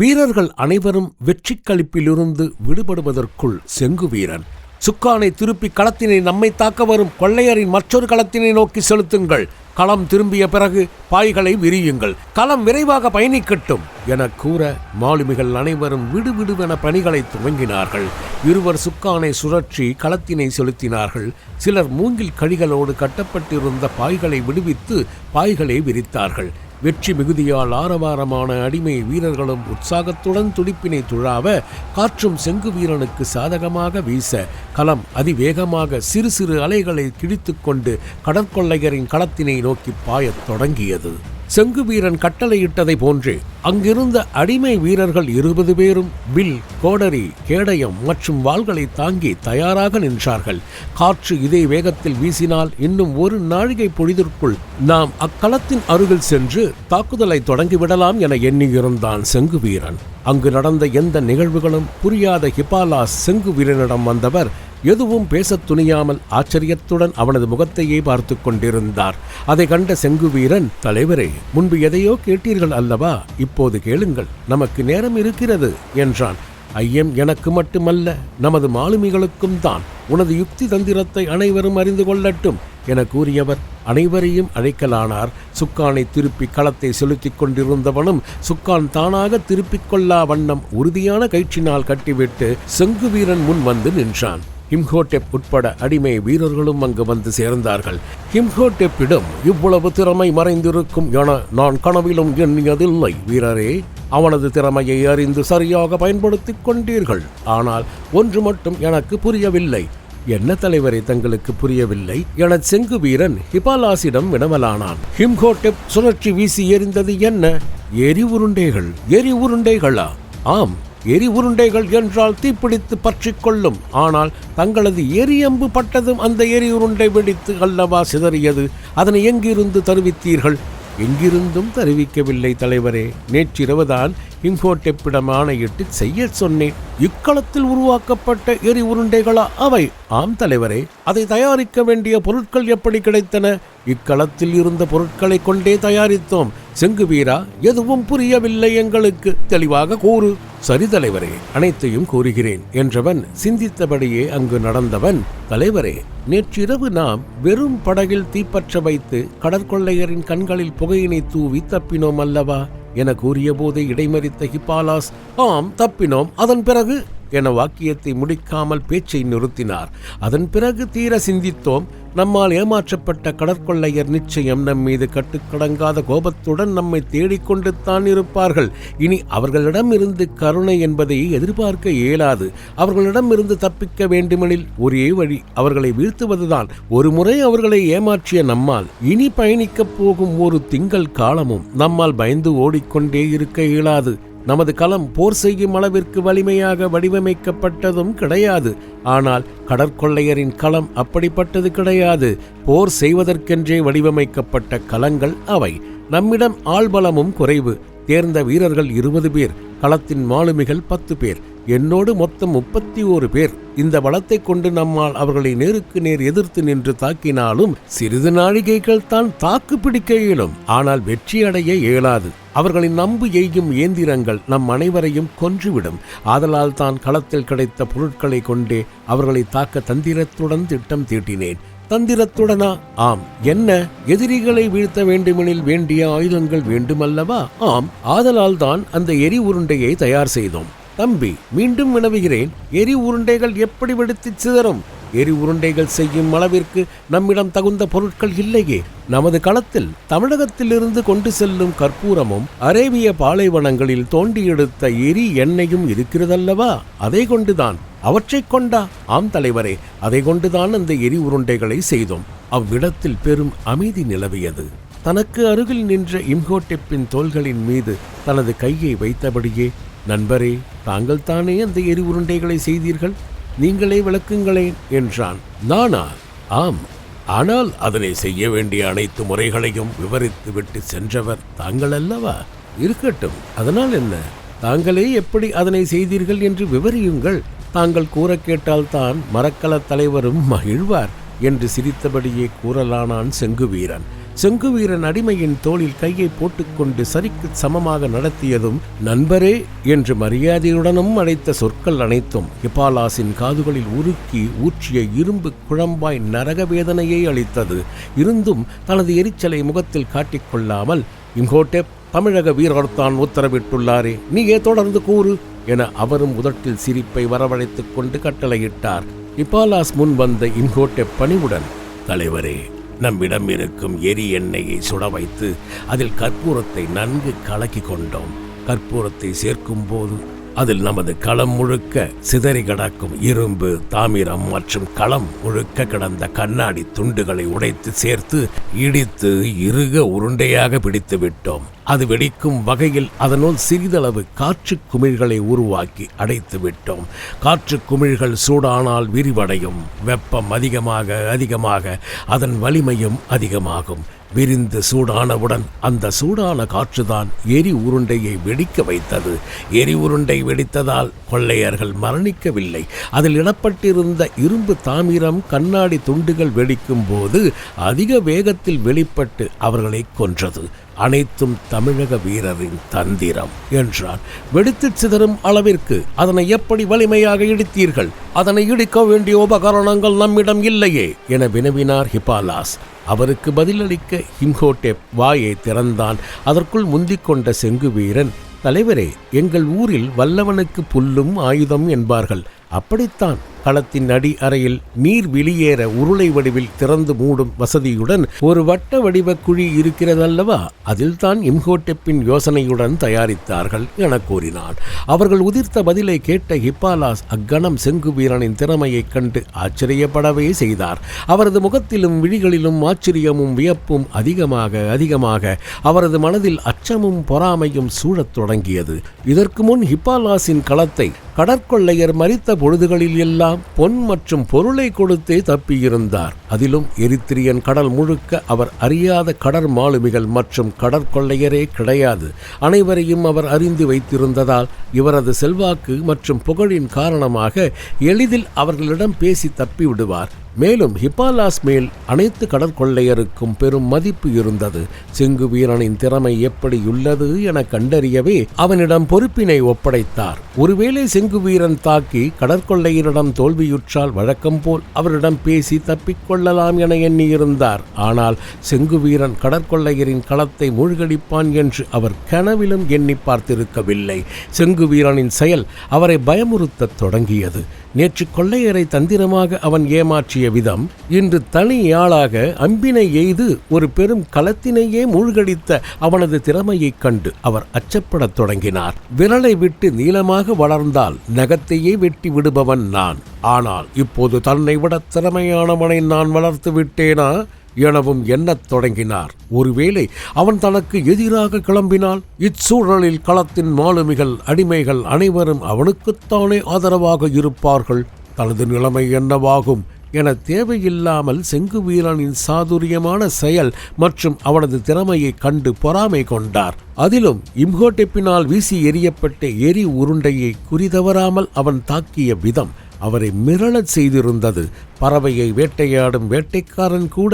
வீரர்கள் அனைவரும் வெற்றி களிப்பிலிருந்து விடுபடுவதற்குள் செங்குவீரன் சுக்கானை திருப்பி களத்தினை நம்மை தாக்க வரும் கொள்ளையரின் மற்றொரு களத்தினை நோக்கி செலுத்துங்கள். களம் திரும்பிய பிறகு பாய்களை விரியுங்கள். களம் விரைவாக பயணிக்கட்டும் என கூற மாலுமிகள் அனைவரும் விடுவிடுவென பணிகளை துவங்கினார்கள். இருவர் சுக்கானை சுழற்றி களத்தினை செலுத்தினார்கள். சிலர் மூங்கில் கழிகளோடு கட்டப்பட்டிருந்த பாய்களை விடுவித்து பாய்களை விரித்தார்கள். வெற்றி மிகுதியால் ஆரவாரமான அடிமை வீரர்களும் உற்சாகத்துடன் துடிப்பினை துழாவ காற்றும் செங்கு வீரனுக்கு சாதகமாக வீச களம் அதிவேகமாக சிறு சிறு அலைகளை கிழித்துக்கொண்டு கடற்கொள்ளையரின் களத்தினை நோக்கி பாயத் தொடங்கியது. செங்கு வீரன் கட்டளையிட்டதை போன்றே அங்கிருந்த அடிமை வீரர்கள் இருபது பேரும் வில் கோடரி கேடயம் மற்றும் வாள்களை தாங்கி தயாராக நின்றார்கள். காற்று இதே வேகத்தில் வீசினால் இன்னும் ஒரு நாழிகை பொழுதிற்குள் நாம் அக்களத்தின் அருகில் சென்று தாக்குதலை தொடங்கிவிடலாம் என எண்ணியிருந்தான் செங்கு வீரன். அங்கு நடந்த எந்த நிகழ்வுகளும் புரியாத ஹிபாலாஸ் செங்கு வீரனிடம் வந்தவர் எதுவும் பேசத் துணியாமல் ஆச்சரியத்துடன் அவனது முகத்தையே பார்த்து கொண்டிருந்தார். அதை கண்ட செங்கு வீரன் தலைவரே முன்பு எதையோ கேட்டீர்கள் அல்லவா? இப்போது கேளுங்கள் நமக்கு நேரம் இருக்கிறது என்றான். ஐயம் எனக்கு மட்டுமல்ல நமது மாலுமிகளுக்கும் தான். உனது யுக்தி தந்திரத்தை அனைவரும் அறிந்து கொள்ளட்டும் என கூறியவர். அனைவரையும் அழைக்கலானார். சுக்கானை திருப்பி களத்தை செலுத்திக் கொண்டிருந்தவனும் சுக்கான் தானாக திருப்பிக் கொள்ளா வண்ணம் உறுதியான கயிற்றினால் கட்டிவிட்டு செங்கு வீரன் முன் வந்து நின்றான். ஹிம்ஹோட்டெப் உட்பட அடிமை வீரர்களும் அங்கு வந்து சேர்ந்தார்கள். ஹிம்ஹோட்டெப்பிடம் இவ்வளவு திறமை மறைந்திருக்கும் என நான் கனவிலும் எண்ணியதில்லை. வீரரே அவனது திறமையை அறிந்து சரியாக பயன்படுத்திக் கொண்டீர்கள். ஆனால் ஒன்று மட்டும் எனக்கு புரியவில்லை. என்ன தலைவரை தங்களுக்கு புரியவில்லை? என செங்கு வீரன் ஹிபாலாசிடம் வினவலானான். ஹிம்ஹோட்டெப் சுழற்சி வீசி எறிந்தது என்ன? எரி உருண்டைகள் எரி உருண்டைகளா? ஆம் எரி உருண்டைகள் என்றால் தீப்பிடித்து பற்றி கொள்ளும் ஆனால் தங்களது எரியம்பு பட்டதும் அந்த எரி உருண்டை வெடித்து அல்லவா சிதறியது? அதனை எங்கிருந்து தருவித்தீர்கள்? எங்கிருந்தும் தெரிவிக்கவில்லை தலைவரே. நேற்றிரவுதான் இங்கோட்டெப்பிடம் ஆணையிட்டு செய்ய சொன்னேன். இக்களத்தில் உருவாக்கப்பட்ட எரி உருண்டைகளா? அவை? ஆம் தலைவரே. அதை தயாரிக்க வேண்டிய பொருட்கள் எப்படி கிடைத்தன? இக்களத்தில் இருந்த பொருட்களை கொண்டே தயாரித்தோம். செங்கு வீரா எதுவும் புரியவில்லை எங்களுக்கு. தெளிவாக கூறு. சரி தலைவரே அனைத்தையும் கூறுகிறேன் என்றவன் சிந்தித்தபடியே அங்கு நடந்தவன் தலைவரே நேற்றிரவு நாம் வெறும் படகில் தீப்பற்ற வைத்து கடற்கொள்ளையரின் கண்களில் புகையினை தூவி தப்பினோம் அல்லவா? என கூறியபோது இடைமறித்த ஹிப்பாலாஸ் ஆம் தப்பினோம். அதன் பிறகு? என வாக்கியத்தை முடிக்காமல் பேச்சை நிறுத்தினார். அதன் பிறகு தீர சிந்தித்தோம். நம்மால் ஏமாற்றப்பட்ட கடற்கொள்ளையர் நிச்சயம் நம் மீது கட்டுக்கடங்காத கோபத்துடன் நம்மை தேடிக்கொண்டு தான் இருப்பார்கள். இனி அவர்களிடமிருந்து கருணை என்பதை எதிர்பார்க்க இயலாது. அவர்களிடமிருந்து தப்பிக்க வேண்டுமெனில் ஒரே வழி அவர்களை வீழ்த்துவதுதான். ஒரு முறை அவர்களை ஏமாற்றிய நம்மால் இனி பயணிக்கப் போகும் ஒரு திங்கள் காலமும் நம்மால் பயந்து ஓடிக்கொண்டே இருக்க இயலாது. நமது களம் போர் செய்யும் அளவிற்கு வலிமையாக வடிவமைக்கப்பட்டதும் கிடையாது. ஆனால் கடற்கொள்ளையரின் களம் அப்படிப்பட்டது கிடையாது. போர் செய்வதற்கென்றே வடிவமைக்கப்பட்ட களங்கள் அவை. நம்மிடம் ஆள்பலமும் குறைவு. தேர்ந்த வீரர்கள் இருபது பேர் களத்தின் மாலுமிகள் பத்து பேர். என்னோடு மொத்தம் முப்பத்தி ஓரு பேர் இந்த பலத்தை கொண்டு நம்மால் அவர்களை நேருக்கு நேர் எதிர்த்து நின்று தாக்கினாலும் சிறிது நாழிகைகள் தான் தாக்கு பிடிக்க இயலும். ஆனால் வெற்றி அடைய இயலாது. அவர்களின் நம்பு எய்யும் இயந்திரங்கள் நம் அனைவரையும் கொன்றுவிடும். ஆதலால் தான் களத்தில் கிடைத்த பொருட்களை கொண்டே அவர்களை தாக்க தந்திரத்துடன் திட்டம் தீட்டினேன். தந்திரத்துடனா? ஆம். என்ன? எதிரிகளை வீழ்த்த வேண்டுமெனில் வேண்டிய ஆயுதங்கள் வேண்டுமல்லவா? ஆம். ஆதலால் தான் அந்த எரி உருண்டையை தயார் செய்தோம். தம்பி மீண்டும் வினவுகிறேன். எரி உருண்டைகள் எப்படி வெடித்து சிதறும்? எரி உருண்டைகள் செய்யும் அளவிற்கு நம்மிடம் தகுந்த பொருட்கள் இல்லையே. நமது களத்தில் தமிழகத்திலிருந்து கொண்டு செல்லும் கற்பூரமும் அரேபிய பாலைவனங்களில் தோண்டி எடுத்த எரி எண்ணெயும் இருக்கிறதல்லவா? அதை கொண்டுதான். அவற்றை கொண்டா? ஆம் தலைவரே அதை கொண்டுதான் அந்த எரி உருண்டைகளை செய்தோம். அவ்விடத்தில் பெரும் அமைதி நிலவியது. தனக்கு அருகில் நின்ற இம்ஹோட்டெப்பின் தோள்களின் மீது தனது கையை வைத்தபடியே நண்பரே தாங்கள் தானே அந்த எரி உருண்டைகளை செய்தீர்கள்? நீங்களே விளக்குங்களேன் என்றான். நானா ஆம். ஆனால் அதனை செய்ய வேண்டிய அனைத்து முறைகளையும் விவரித்து விட்டு சென்றவர் தாங்கள் அல்லவா இருக்கட்டும் அதனால் என்ன? தாங்களே எப்படி அதனை செய்தீர்கள் என்று விவரியுங்கள். தாங்கள் கூற கேட்டால்தான் மரக்கலத் தலைவரும் மகிழ்வார் என்று சிரித்தபடியே கூறலானான் செங்குவீரன். செங்குவீரன் அடிமையின் தோளில் கையை போட்டுக்கொண்டு சரிக்கு சமமாக நடத்தியதும் நண்பரே என்று மரியாதையுடனும் அழைத்த சொற்கள் அனைத்தும் ஹிபாலாசின் காதுகளில் உருக்கி ஊற்றிய இரும்பு குழம்பாய் நரக வேதனையை அளித்தது. இருந்தும் தனது எரிச்சலை முகத்தில் காட்டிக்கொள்ளாமல் இம்ஹோட்டெப் தமிழக வீரர்தான் உத்தரவிட்டுள்ளாரே நீயே தொடர்ந்து கூறு என அவரும் உதட்டில் சிரிப்பை வரவழைத்துக் கொண்டு கட்டளையிட்டார். இப்பாலாஸ் முன் வந்த இம்ஹோட்டெப் பணிவுடன் தலைவரே நம்மிடம் இருக்கும் எரி எண்ணெயை சுட வைத்து அதில் கற்பூரத்தை நன்கு கலக்கி கொண்டோம். கற்பூரத்தை சேர்க்கும் போது அதில் நமது களம் முழுக்க சிதறி கிடக்கும் இரும்பு தாமிரம் மற்றும் களம் முழுக்க கிடந்த கண்ணாடி துண்டுகளை உடைத்து சேர்த்து இடித்து இறுக உருண்டையாக பிடித்து விட்டோம். அது வெடிக்கும் வகையில் அதனுள் சிறிதளவு காற்று குமிழ்களை உருவாக்கி அடைத்து விட்டோம். காற்று குமிழ்கள் சூடானால் விரிவடையும். வெப்பம் அதிகமாக அதிகமாக அதன் வலிமையும் அதிகமாகும். விரிந்து சூடானவுடன் அந்த சூடான காற்றுதான் எரி உருண்டையை வெடிக்க வைத்தது. எரி உருண்டை வெடித்ததால் கொள்ளையர்கள் மரணிக்கவில்லை. அதில் இடப்பட்டிருந்த இரும்பு தாமிரம் கண்ணாடி துண்டுகள் வெடிக்கும் போது அதிக வேகத்தில் வெளிப்பட்டு அவர்களை கொன்றது. அனைத்தும் தமிழக வீரரின் தந்திரம் என்றார் வெடித்து சிதறும் அளவிற்கு அதனை எப்படி வலிமையாக இடித்தீர்கள்? அதனை இடிக்க வேண்டிய உபகரணங்கள் நம்மிடம் இல்லையே என வினவினார் ஹிபாலாஸ். அவருக்கு பதிலளிக்க ஹிம்ஹோட்டெப் வாயை திறந்தான். அதற்குள் முந்திக் கொண்ட செங்கு வீரன் தலைவரே எங்கள் ஊரில் வல்லவனுக்கு புல்லும் ஆயுதம் என்பார்கள். அப்படித்தான் களத்தின் அடி அறையில் நீர் வெளியேற உருளை வடிவில் திறந்து மூடும் வசதியுடன் ஒரு வட்ட வடிவ குழி இருக்கிறதல்லவா? அதில்தான் இம்ஹோட்டெப்பின் யோசனையுடன் தயாரித்தார்கள் என கூறினான். அவர்கள் உதிர்த்த பதிலை கேட்ட ஹிப்பாலாஸ் அக்கணம் செங்கு வீரனின் திறமையைக் கண்டு ஆச்சரியப்படவே செய்தார். அவரது முகத்திலும் விழிகளிலும் ஆச்சரியமும் வியப்பும் அதிகமாக அதிகமாக அவரது மனதில் அச்சமும் பொறாமையும் சூழத் தொடங்கியது. இதற்கு முன் ஹிப்பாலாஸின் களத்தை கடற்கொள்ளையர் மறித்த பொழுதுகளில் எல்லாம் பொன் மற்றும் பொருளை கொடுத்தே தப்பியிருந்தார். அதிலும் எரித்திரியன் கடல் முழுக்க அவர் அறியாத கடற் மாலுமிகள் மற்றும் கடற்கொள்ளையரே கிடையாது. அனைவரையும் அவர் அறிந்து வைத்திருந்ததால் இவரது செல்வாக்கு மற்றும் புகழின் காரணமாக எளிதில் அவர்களிடம் பேசி தப்பிவிடுவார். மேலும் ஹிப்பாலாஸ் மேல் அனைத்து கடற்கொள்ளையருக்கும் பெரும் மதிப்பு இருந்தது. சிங்கு வீரனின் திறமை எப்படியுள்ளது என கண்டறியவே அவனிடம் பொறுப்பினை ஒப்படைத்தார். ஒருவேளை சிங்கு வீரன் தாக்கி கடற்கொள்ளையரிடம் தோல்வியுற்றால் வழக்கம் போல் அவரிடம் பேசி தப்பிக்கொள்ளலாம் என எண்ணியிருந்தார். ஆனால் செங்கு வீரன் கடற்கொள்ளையரின் களத்தை மூழ்கடிப்பான் என்று அவர் கனவிலும் எண்ணி பார்த்திருக்கவில்லை. செங்கு வீரனின் செயல் அவரை பயமுறுத்தத் தொடங்கியது. நேற்று கொள்ளையரை தந்திரமாக அவன் ஏமாற்றிய விதம் இன்று தனியாளாக அம்பினை எய்து ஒரு பெரும் களத்தினையே மூழ்கடித்த அவனது திறமையைக் கண்டு அவர் அச்சப்படத் தொடங்கினார். விரலை விட்டு நீளமாக வளர்ந்தால் நகத்தையே வெட்டி விடுபவன் நான். ஆனால் இப்போது தன்னை விட திறமையானவனை நான் வளர்த்து விட்டேனா? எனவும் எண்ணத் தொடங்கினார். ஒருவேளை அவன் தனக்கு எதிராக கிளம்பினால் இச்சூழலில் களத்தின் மாலுமிகள் அடிமைகள் அனைவரும் அவனுக்குத்தானே ஆதரவாக இருப்பார்கள். தனது நிலைமை என்னவாகும் என தேவையில்லாமல் செங்கு வீரனின் சாதுரியமான செயல் மற்றும் அவனது திறமையைக் கண்டு பொறாமை கொண்டார். அதிலும் இம்ஹோட்டெப்பினால் வீசி எறியப்பட்ட எரி உருண்டையை குறிதவறாமல் அவன் தாக்கிய விதம் அவரை மிரளச் செய்திருந்தது. பறவையை வேட்டையாடும் வேட்டைக்காரன் கூட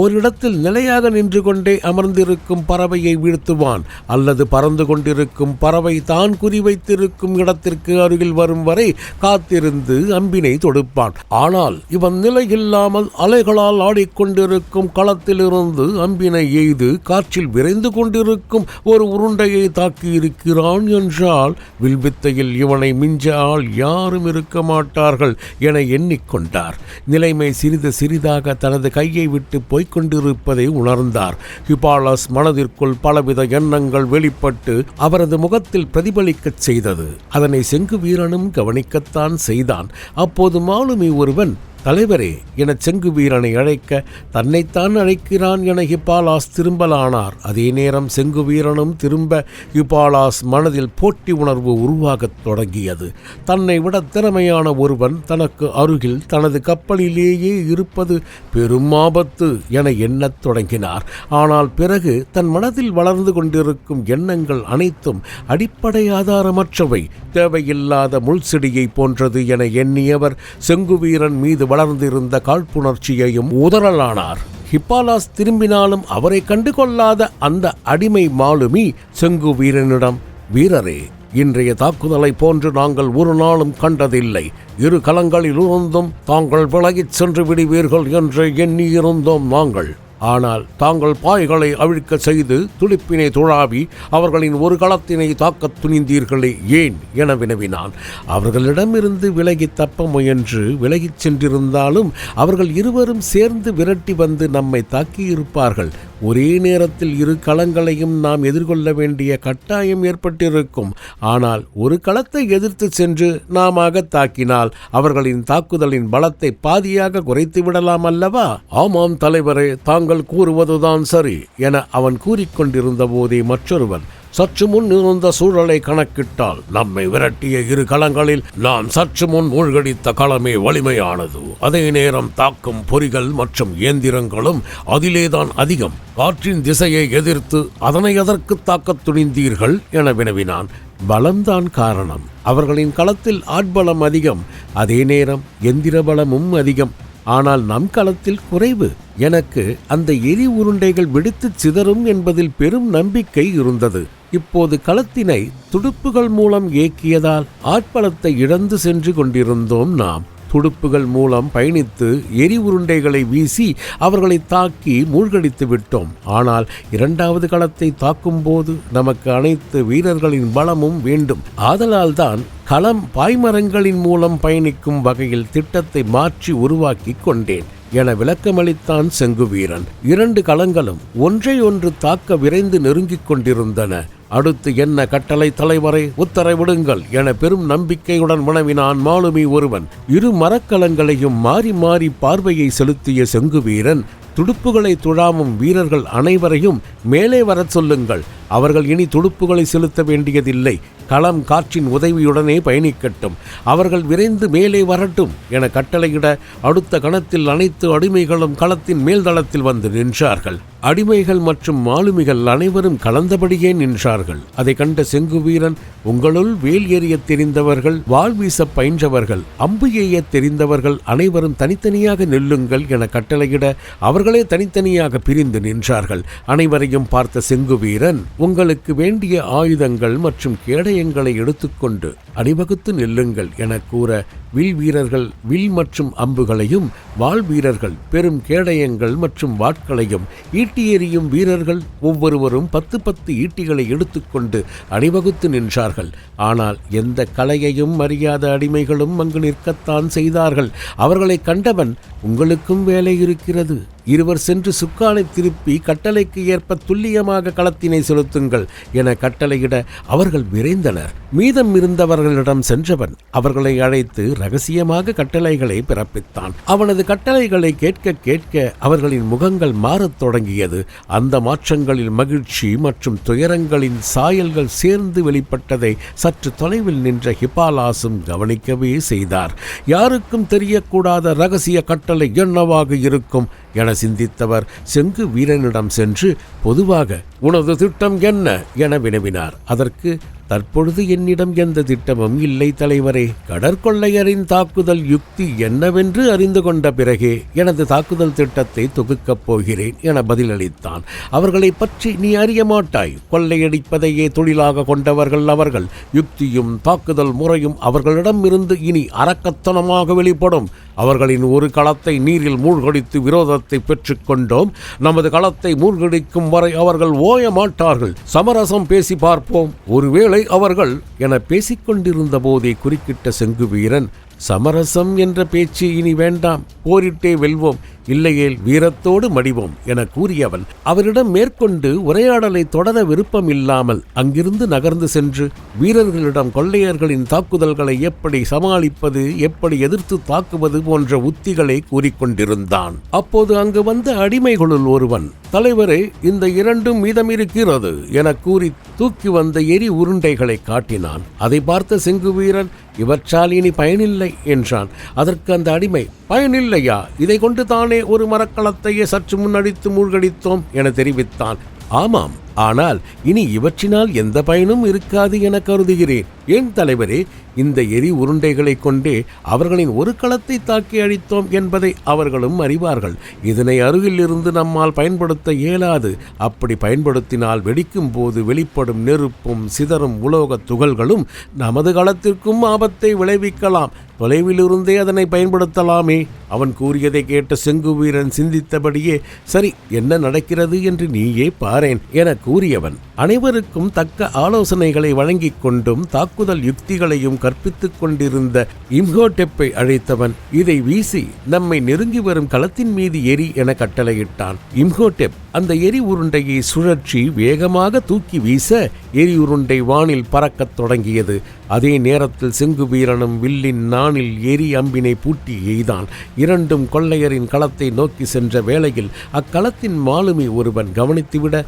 ஓரிடத்தில் நிலையாக நின்று கொண்டே அமர்ந்திருக்கும் பறவையை வீழ்த்துவான். அல்லது பறந்து கொண்டிருக்கும் பறவை தான் குறிவைத்திருக்கும் இடத்திற்கு அருகில் வரும் வரை காத்திருந்து அம்பினை தொடுப்பான். ஆனால் இவன் நிலையில்லாமல் அலைகளால் ஆடிக்கொண்டிருக்கும் களத்திலிருந்து அம்பினை எய்து காற்றில் விரைந்து கொண்டிருக்கும் ஒரு உருண்டையை தாக்கியிருக்கிறான் என்றால் வில்வித்தையில் இவனை மிஞ்ச ஆள் யாரும் இருக்க போகிறார்கள் என எண்ணிக்கொண்டார். நிலைமை சிறிது சிறிதாக தனது கையை விட்டு போய்க் கொண்டிருப்பதை உணர்ந்தார். ஹிபாலஸ் மனதிற்குள் பலவித எண்ணங்கள் வெளிப்பட்டு அவரது முகத்தில் பிரதிபலிக்கச் செய்தது. அதனை செங்கு வீரனும் கவனிக்கத்தான் செய்தான். அப்போது மாலுமி ஒருவன் தலைவரே என செங்கு வீரனை அழைக்க தன்னைத்தான் அழைக்கிறான் என ஹிபாலாஸ் திரும்பலானார். அதே நேரம் செங்கு வீரனும் திரும்ப ஹிபாலாஸ் மனதில் போட்டி உணர்வு உருவாகத் தொடங்கியது. தன்னை விட திறமையான ஒருவன் தனக்கு அருகில் தனது கப்பலிலேயே இருப்பது பெரும் ஆபத்து என எண்ணத் தொடங்கினார். ஆனால் பிறகு தன் மனதில் வளர்ந்து கொண்டிருக்கும் எண்ணங்கள் அனைத்தும் அடிப்படை ஆதாரமற்றவை. தேவையில்லாத முள்செடியை போன்றது என எண்ணியவர் செங்குவீரன் மீது வளர்ந்திருந்த காழ்ப்புணர்ச்சியையும் உதறலானார். ஹிப்பாலாஸ் திரும்பினாலும் அவரை கண்டு கொள்ளாத அந்த அடிமை மாலுமி செங்கு வீரனிடம் வீரரே இன்றைய தாக்குதலை போன்று நாங்கள் ஒரு நாளும் கண்டதில்லை. இரு களங்களில் இருந்தும் தாங்கள் விலகிச் சென்று விடுவீர்கள் என்று எண்ணியிருந்தோம் நாங்கள். ஆனால் தாங்கள் பாய்களை அவிழ்க்க செய்து துடிப்பினை துழாவி அவர்களின் ஒரு களத்தினை தாக்கத் துணிந்தீர்களே ஏன் என வினவினான். அவர்களிடமிருந்து விலகி தப்ப முயன்று விலகிச் சென்றிருந்தாலும் அவர்கள் இருவரும் சேர்ந்து விரட்டி வந்து நம்மை தாக்கியிருப்பார்கள். ஒரே நேரத்தில் இரு களங்களையும் நாம் எதிர்கொள்ள வேண்டிய கட்டாயம் ஏற்பட்டிருக்கும். ஆனால் ஒரு களத்தை எதிர்த்து சென்று நாம தாக்கினால் அவர்களின் தாக்குதலின் பலத்தை பாதியாக குறைத்து விடலாம் அல்லவா? ஆமாம் தலைவரே தாங்கள் கூறுவதுதான் சரி என அவன் கூறிக்கொண்டிருந்த போதே மற்றொருவன் சற்று முன் இருந்த சூழலை கணக்கிட்டால் நம்மை விரட்டிய இரு களங்களில் நாம் சற்று முன் மூழ்கடித்த களமே வலிமையானது. அதே நேரம் தாக்கும் பொறிகள் மற்றும் இயந்திரங்களும் அதிலேதான் அதிகம். காற்றின் திசையை எதிர்த்து அதனை எதற்கு தாக்கத் துணிந்தீர்கள் என வினவினான். பலம்தான் காரணம். அவர்களின் களத்தில் ஆட்பலம் அதிகம். அதே நேரம் எந்திர பலமும் அதிகம். ஆனால் நம் களத்தில் குறைவு. எனக்கு அந்த எரி உருண்டைகள் வெடித்துச் சிதறும் என்பதில் பெரும் நம்பிக்கை இருந்தது. இப்போது களத்தினை துடுப்புகள் மூலம் இயக்கியதால் ஆட்பலத்தை இழந்து சென்று கொண்டிருந்தோம் நாம். துடுப்புகள் மூலம் பயணித்து எரி உருண்டைகளை வீசி அவர்களை தாக்கி மூழ்கடித்து விட்டோம். ஆனால் இரண்டாவது களத்தை தாக்கும்போது நமக்கு அனைத்து வீரர்களின் பலமும் வேண்டும். ஆதலால்தான் களம் பாய்மரங்களின் மூலம் பயணிக்கும் வகையில் திட்டத்தை மாற்றி உருவாக்கி கொண்டேன். என விளக்கமளித்தான் செங்குவீரன் இரண்டு களங்களும் ஒன்றை ஒன்று தாக்க விரைந்து நெருங்கிக் கொண்டிருந்தன. அடுத்து என்ன கட்டளை தலைவரை உத்தரவிடுங்கள் என பெரும் நம்பிக்கையுடன் வினவினான் மாலுமி ஒருவன். இரு மரக்கலங்களையும் மாறி மாறி பார்வையை செலுத்திய செங்குவீரன் துடுப்புகளை துழாமும் வீரர்கள் அனைவரையும் மேலே வரச் சொல்லுங்கள். அவர்கள் இனி துடுப்புகளை செலுத்த வேண்டியதில்லை. களம் காற்றின் உதவியுடனே பயணிக்கட்டும். அவர்கள் விரைந்து மேலே வரட்டும் என கட்டளையிட அடுத்த கணத்தில் அனைத்து அடிமைகளும் களத்தின் மேல்தளத்தில் வந்து நின்றார்கள். அடிமைகள் மற்றும் மாலுமிகள் அனைவரும் கலந்தபடியே நின்றார்கள். அதை கண்ட செங்கு வீரன் உங்களுள் வேல் எறிய தெரிந்தவர்கள் வாள் வீச பயின்றவர்கள் அம்பு எய்ய தெரிந்தவர்கள் அனைவரும் தனித்தனியாக நில்லுங்கள் என கட்டளையிட அவர்கள் தனித்தனியாக பிரிந்து நின்றார்கள். அனைவரையும் பார்த்த செங்குவீரன் உங்களுக்கு வேண்டிய ஆயுதங்கள் மற்றும் கேடயங்களை எடுத்துக்கொண்டு அணிவகுத்து நில்லுங்கள் என கூற வில் வீரர்கள் வில் மற்றும் அம்புகளையும் வாள் வீரர்கள் பெரும் கேடயங்கள் மற்றும் வாட்களையும் ஈட்டி எறியும் வீரர்கள் ஒவ்வொருவரும் பத்து பத்து ஈட்டிகளை எடுத்துக்கொண்டு அணிவகுத்து நின்றார்கள். ஆனால் எந்த கலையையும் அறியாத அடிமைகளும் அங்கு நிற்கத்தான் செய்தார்கள். அவர்களை கண்டவன் உங்களுக்கும் வேலை இருக்கிறது. இருவர் சென்று சுக்கானை திருப்பி கட்டளைக்கு ஏற்ப துல்லியமாக களத்தினை செலுத்துங்கள் என கட்டளையிட அவர்கள் விரைந்தனர். மீதம் இருந்தவர்களிடம் சென்றவன் அவர்களை அழைத்து ரகசியமாக கட்டளைகளை பிறப்பித்தான். அவனது கட்டளைகளை கேட்க கேட்க அவர்களின் முகங்கள் மாறத் தொடங்கியது. அந்த மாற்றங்களில் மகிழ்ச்சி மற்றும் துயரங்களின் சாயல்கள் சேர்ந்து வெளிப்பட்டதை சற்று தொலைவில் நின்ற ஹிபாலாசும் கவனிக்கவே செய்தார். யாருக்கும் தெரியக்கூடாத ரகசிய கட்டளை என்னவாக இருக்கும்? என சிந்தித்தவர் செங்கு வீரனிடம் சென்று பொதுவாக உனது திட்டம் என்ன? என வினவினார். அதற்கு தற்பொழுது என்னிடம் எந்த திட்டமும் இல்லை தலைவரே. கடற்கொள்ளையரின் தாக்குதல் யுக்தி என்னவென்று அறிந்து கொண்ட பிறகே எனது தாக்குதல் திட்டத்தை தொகுக்கப் போகிறேன் என பதிலளித்தான். அவர்களை பற்றி நீ அறிய மாட்டாய். கொள்ளையடிப்பதையே தொழிலாக கொண்டவர்கள் அவர்கள். யுக்தியும் தாக்குதல் முறையும் அவர்களிடம் இருந்து இனி அரக்கத்தனமாக வெளிப்படும். அவர்களின் ஒரு களத்தை நீரில் மூழ்கடித்து விரோதத்தை பெற்றுக்கொண்டோம். நமது களத்தை மூழ்கடிக்கும் வரை அவர்கள் ஓய மாட்டார்கள். சமரசம் பேசி பார்ப்போம். ஒருவேளை அவர்கள் என பேசிக்கொண்டிருந்த போதே குறுக்கிட்ட செங்கு வீரன் சமரசம் என்ற பேச்சு இனி வேண்டாம். போரிட்டே வெல்வோம். இல்லையேல் வீரத்தோடு மடிவோம் என கூறியவன் அவரிடம் மேற்கொண்டு உரையாடலை தொடர விருப்பம் இல்லாமல் அங்கிருந்து நகர்ந்து சென்று வீரர்களிடம் கொள்ளையர்களின் தாக்குதல்களை எப்படி சமாளிப்பது எப்படி எதிர்த்து தாக்குவது போன்ற உத்திகளை கூறிக்கொண்டிருந்தான். அப்போது அங்கு வந்த அடிமைகளுள் ஒருவன் தலைவரே இந்த இரண்டும் மீதமிருக்கிறது என கூறி தூக்கி வந்த எரி உருண்டைகளை காட்டினான். அதை பார்த்த செங்கு வீரன் இவற்றால் இனி பயனில்லை என்றான். அதற்கு அந்த அடிமை பயனில்லையா? இதை கொண்டு தானே ஒரு மரக்கலத்தையே சற்று முன்னடித்து மூழ்கடித்தோம் என தெரிவித்தான். ஆமாம். ஆனால் இனி இவற்றினால் எந்த பயனும் இருக்காது என கருதுகிறேன். ஏன் தலைவரே இந்த எரி உருண்டைகளை கொண்டே அவர்களின் ஒரு களத்தை தாக்கி அழித்தோம் என்பதை அவர்களும் அறிவார்கள். இதனை அருகில் இருந்து நம்மால் பயன்படுத்த இயலாது. அப்படி பயன்படுத்தினால் வெடிக்கும் போது வெளிப்படும் நெருப்பும் சிதறும் உலோக துகள்களும் நமது களத்திற்கும் ஆபத்தை விளைவிக்கலாம். தொலைவிலிருந்தே அதனை பயன்படுத்தலாமே. அவன் கூறியதை கேட்ட செங்குவீரன் சிந்தித்தபடியே சரி என்ன நடக்கிறது என்று நீயே பாரேன் என கூறியவன் அனைவருக்கும் தக்க ஆலோசனைகளை வழங்கிக் கொண்டும் தாக்குதல் யுக்திகளையும் கற்பித்துக் கொண்டிருந்த இம்ஹோடெப்பை அழைத்தவன் இதை வீசி நம்மை நெருங்கி வரும் களத்தின் மீது எரி என கட்டளையிட்டான். இம்ஹோடெப் அந்த எரி உருண்டையை சுழற்றி வேகமாக தூக்கி வீச எரி உருண்டை வானில் பறக்கத் தொடங்கியது. அதே நேரத்தில் செங்கு வீரனும் வில்லின் நானில் எரி அம்பினை பூட்டி எய்தான். இரண்டும் கொள்ளையரின் களத்தை நோக்கி சென்ற வேளையில் அக்களத்தின் மாலுமி ஒருவன் கவனித்துவிட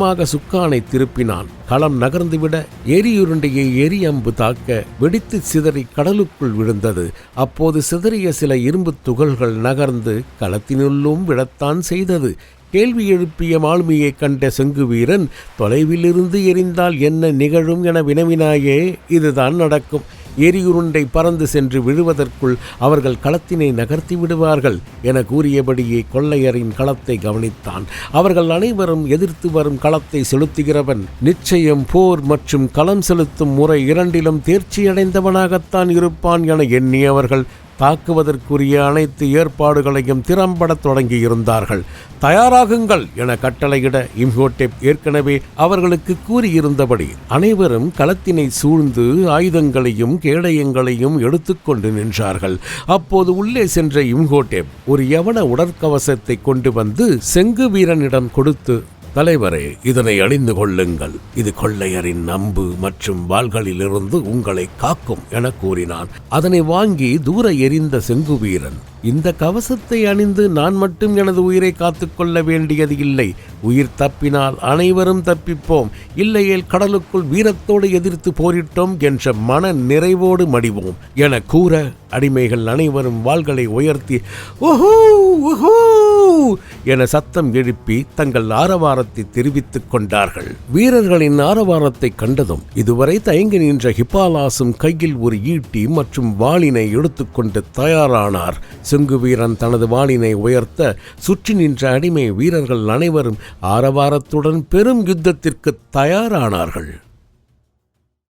வேகமாக சுக்கானை திருப்பினான். களம் நகர்ந்துவிட எரியுருண்டையை எரி அம்பு தாக்க வெடித்து சிதறி கடலுக்குள் விழுந்தது. அப்போது சிதறிய சில இரும்புத் துகள்கள் நகர்ந்து களத்தினுள்ளும் விடத்தான் செய்தது. கேள்வி எழுப்பிய மாலுமியைக் கண்ட செங்கு வீரன் தொலைவிலிருந்து எரிந்தால் என்ன நிகழும் என வினவினாயே இதுதான் நடக்கும். எரியுருண்டை பறந்து சென்று விழுவதற்குள் அவர்கள் களத்தினை நகர்த்தி விடுவார்கள் என கூறியபடியே கொள்ளையரின் களத்தை கவனித்தான். அவர்கள் அனைவரும் எதிர்த்து வரும் களத்தை செலுத்துகிறவன் நிச்சயம் போர் மற்றும் களம் செலுத்தும் முறை இரண்டிலும் தேர்ச்சியடைந்தவனாகத்தான் இருப்பான் என எண்ணியவர்கள் தாக்குவதற்குரிய அனைத்து ஏற்பாடுகளையும் திறம்பட தொடங்கியிருந்தார்கள். தயாராகுங்கள் என கட்டளையிட இம்ஹோட்டெப் ஏற்கனவே அவர்களுக்கு கூறியிருந்தபடி அனைவரும் களத்தினை சூழ்ந்து ஆயுதங்களையும் கேடயங்களையும் எடுத்துக்கொண்டு நின்றார்கள். அப்போது உள்ளே சென்ற இம்ஹோட்டெப் ஒரு யவன உடற்கவசத்தை கொண்டு வந்து செங்கு வீரனிடம் கொடுத்து தலைவரே இதனை அணிந்து கொள்ளுங்கள். இது கொள்ளையரின் நம்பு மற்றும் வாள்களிலிருந்து உங்களை காக்கும் என கூறினான். அதனை வாங்கி தூர எரிந்த செங்குவீரன் இந்த கவசத்தை அணிந்து நான் மட்டும் எனது உயிரை காத்துக்கொள்ள வேண்டியது இல்லை. உயிர் தப்பினால் அனைவரும் தப்பிப்போம். இல்லையேல் கடலுக்குள் வீரத்தோடு எதிர்த்து போரிட்டோம் என்ற மன நிறைவோடு மடிவோம் என கூற அடிமைகள் அனைவரும் வாள்களை உயர்த்தி ஓஹோ ஓஹோ என சத்தம் எழுப்பி தங்கள் ஆரவாரத்தை தெரிவித்துக் கொண்டார்கள். வீரர்களின் ஆரவாரத்தை கண்டதும் இதுவரை தயங்கி நின்ற ஹிபாலாசும் கையில் ஒரு ஈட்டி மற்றும் வாளினை எடுத்துக்கொண்டு தயாரானார். சிங்கு வீரன் தனது வாளினை உயர்த்த சுற்றி நின்ற அடிமை வீரர்கள் அனைவரும் ஆரவாரத்துடன் பெரும் யுத்தத்திற்கு தயாரானார்கள்.